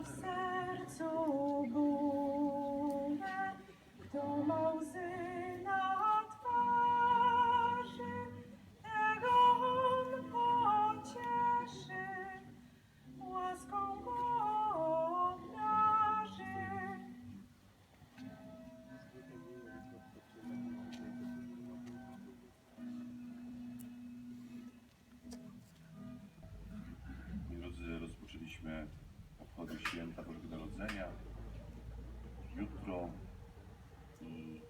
of sound. Jutro i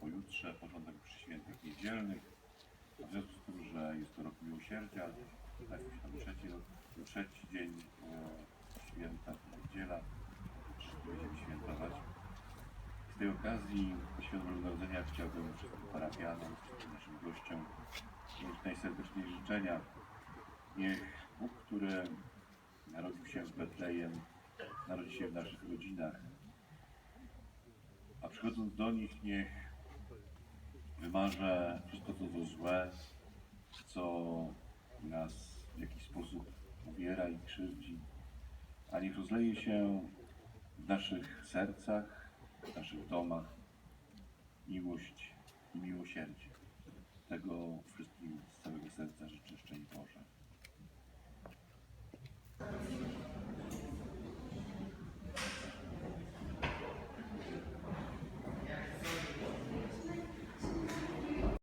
pojutrze początek przy świętych niedzielnych. W związku z tym, że jest to rok miłosierdzia, tak już tam trzeci, trzeci dzień e, święta, niedziela, będziemy świętować. Z tej okazji Święto Bożego Narodzenia chciałbym wszystkim parafianom, wszystkim naszym gościom złożyć najserdeczniej życzenia. Niech Bóg, który narodził się w Betlejem, narodzi się w naszych rodzinach, a przychodząc do nich, niech wymarze wszystko to, co złe, co nas w jakiś sposób uwiera i krzywdzi, a niech rozleje się w naszych sercach, w naszych domach miłość i miłosierdzie. Tego wszystkim